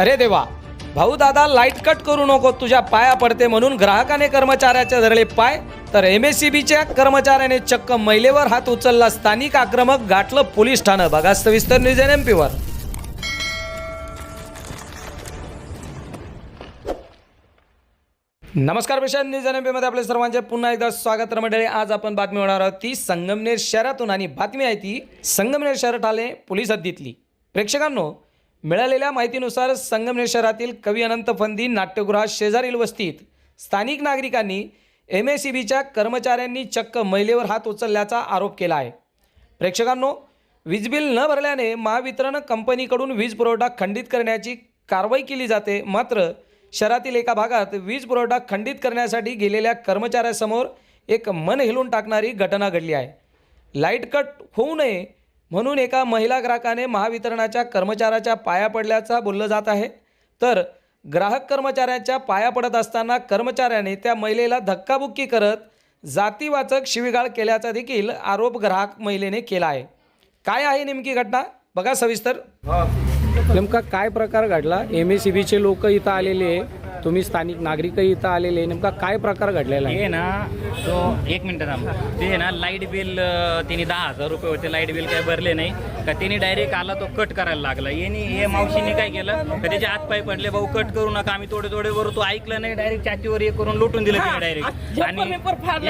अरे देवा भाऊ दादा लाइट कट करू नको तुझ्या पाया पडते म्हणून ग्राहकाने कर्मचाऱ्याच्या धरले पाय तर एम एस सी बीच्या कर्मचाऱ्याने चक्क महिलेवर हात उचलला स्थानिक आक्रमक गाठलं पोलीस ठाणं. बघा सविस्तर न्यूज एन एम पीवर नमस्कार पेशा न्यूज एन एम पीमध्ये आपल्या सर्वांचे पुन्हा एकदा स्वागत मंडळी. आज आपण बातमी होणार आहोत ती संगमनेर शहरातून आणि बातमी आहे ती संगमनेर शहर ठाले पोलीस हद्दीतली. प्रेक्षकांनो मिळालेल्या माहितीनुसार संगमनेर शहरातील कवी अनंत फंदी नाट्यगृहात शेजारील वस्तीत स्थानिक नागरिकांनी एम एस सी बीच्या कर्मचाऱ्यांनी चक्क महिलेवर हात उचलल्याचा आरोप केला आहे. प्रेक्षकांनो वीज बिल न भरल्याने महावितरण कंपनीकडून वीज पुरवठा खंडित करण्याची कारवाई केली जाते. मात्र शहरातील एका भागात वीज पुरवठा खंडित करण्यासाठी गेलेल्या कर्मचाऱ्यासमोर एक मन हिलून टाकणारी घटना घडली आहे. लाइट कट होऊ नये म्हणून एका महिला ग्राहकाने महावितरणाच्या कर्मचाऱ्याच्या पाया पडल्याचा बोललं जात आहे. तर ग्राहक कर्मचाऱ्याच्या पाया पडत असताना कर्मचाऱ्याने त्या महिलेला धक्काबुक्की करत जातीवाचक शिवीगाळ केल्याचा देखील आरोप ग्राहक महिलेने केला आहे. काय आहे नेमकी घटना? बघा सविस्तर. नेमका काय प्रकार घडला? एम एस सी बीचे लोक इथं आलेले. आहे तुम्ही स्थानिक नागरिकही इथं आलेले नेमका काय प्रकार घडलेला आहे? हे ना तो एक मिनिट थांब. ते आहे ना लाइट बिल अं, त्यांनी दहा हजार रुपये होते लाइट बिल काय भरले नाही का त्यांनी डायरेक्ट आला तो कट करायला लागला. यांनी हे मावशीने काय केलं का त्याचे हात पाय पडले भाऊ कट करू नका आम्ही थोडे थोडे भरू तो ऐकलं नाही डायरेक्ट छातीवर हे करून लोटून दिलं त्याने डायरेक्ट आणि एक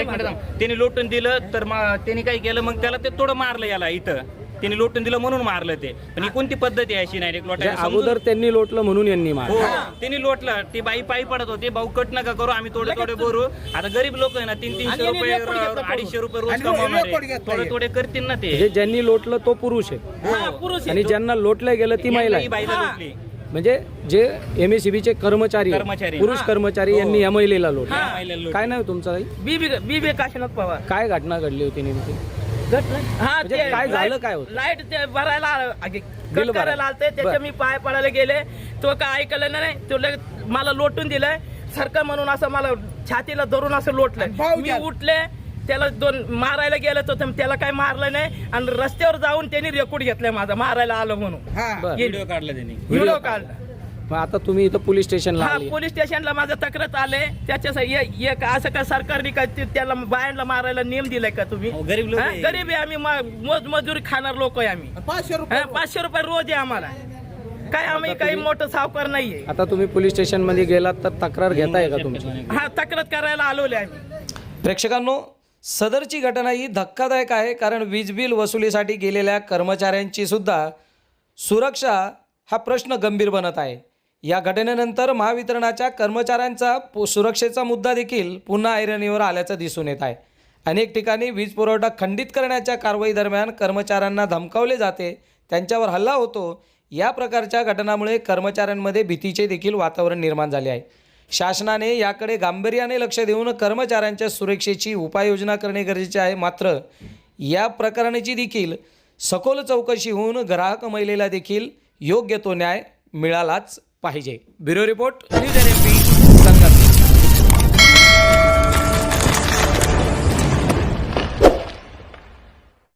मिनिट थांब. त्यांनी लोटून दिलं तर मग त्यांनी काय केलं मग त्याला ते थोडं मारलं याला इथं. त्यांनी लोटून दिलं म्हणून मारलं ते. पण ही कोणती पद्धत आहे अशी? डायरेक्ट म्हणजे लोटायची अगोदर त्यांनी लोटलं म्हणून यांनी मार हो त्यांनी लोटलं. ती बाई पायी पडत होती. भाऊ कट नका करू. आम्ही थोडे थोडे भरू आता गरीब लोक आहे ना तीन तीनशे रुपये अडीचशे रुपये रोज कमावणारे. थोडे थोडे करतील ना ते. म्हणजे ज्यांनी लोटलं तो पुरुष आहे. आणि ज्यांना लोटलं गेलं ती महिला ही आहे बाईला लोटली. म्हणजे जे एम एस सी बीचे कर्मचारी आहेत, कर्मचारी. पुरुष कर्मचारी यांनी या महिलेला लोटलं. या महिलेला लोटली. काय नाही तुमचं काही? बीबी बीबी काशीनाथ पवार. काय घटना घडली होती नेमकी? हा म्हणजे काय झालं काय होतं? लाइट ते भरायला आलं, कट करायला आलते भरायला. त्याच्या बर. मी पाय पडायला गेले. तो काय ऐकलं नाही तो लगेच मला लोटून दिलंय. सरकार म्हणून असं मला छातीला धरून असं लोटलंय. मी उठले त्याला दोन मारायला गेलं तर त्याला काय मारलं नाही. आणि रस्त्यावर जाऊन त्यांनी रेकॉर्ड घेतलाय माझा मारायला आलं म्हणून. बरं. व्हिडिओ काढला त्यांनी. व्हिडिओ काढला. मग आता तुम्ही इथं पोलीस स्टेशनला हा आले. पोलीस स्टेशनला माझं तक्रार आले. त्याच्या एक असं का सरकारने का ते- त्याला बायांना मारायला नियम दिलाय का तुम्ही? गरीब लोक हा? गरीब आहे आम्ही मोज मजुरी खाणार लोक आहे आम्ही. पाचशे हा, पाचशे रुपये रोज आहे आम्हाला. काय आम्ही काही मोठं सावकार नाहीये. आता तुम्ही पोलीस स्टेशनमध्ये गेलात तर तक्रार घेताय का तुमची? हा तक्रार करायला आलोले आम्ही. प्रेक्षकांनो सदरची घटना ही धक्कादायक आहे कारण वीज बिल वसुलीसाठी गेलेल्या कर्मचाऱ्यांची सुद्धा सुरक्षा हा प्रश्न गंभीर बनत आहे. या घटनेनंतर महावितरणाच्या कर्मचाऱ्यांचा पु- सुरक्षेचा मुद्दा देखील पुन्हा ऐरणीवर आल्याचं दिसून येत आहे. अनेक ठिकाणी वीज पुरवठा खंडित करण्याच्या कारवाई दरम्यान कर्मचाऱ्यांना धमकावले जाते त्यांच्यावर हल्ला होतो. या प्रकारच्या घटनामुळे कर्मचाऱ्यांमध्ये भीतीचे देखील वातावरण निर्माण झाले आहे. शासनाने याकडे गांभीर्याने लक्ष देऊन कर्मचाऱ्यांच्या सुरक्षेची उपाययोजना करणे गरजेचे आहे. मात्र या प्रकरणाची देखील सखोल चौकशी होऊन ग्राहक महिलेला देखील योग्य तो न्याय मिळालाच पाहिजे ब्युरो रिपोर्ट न्यूज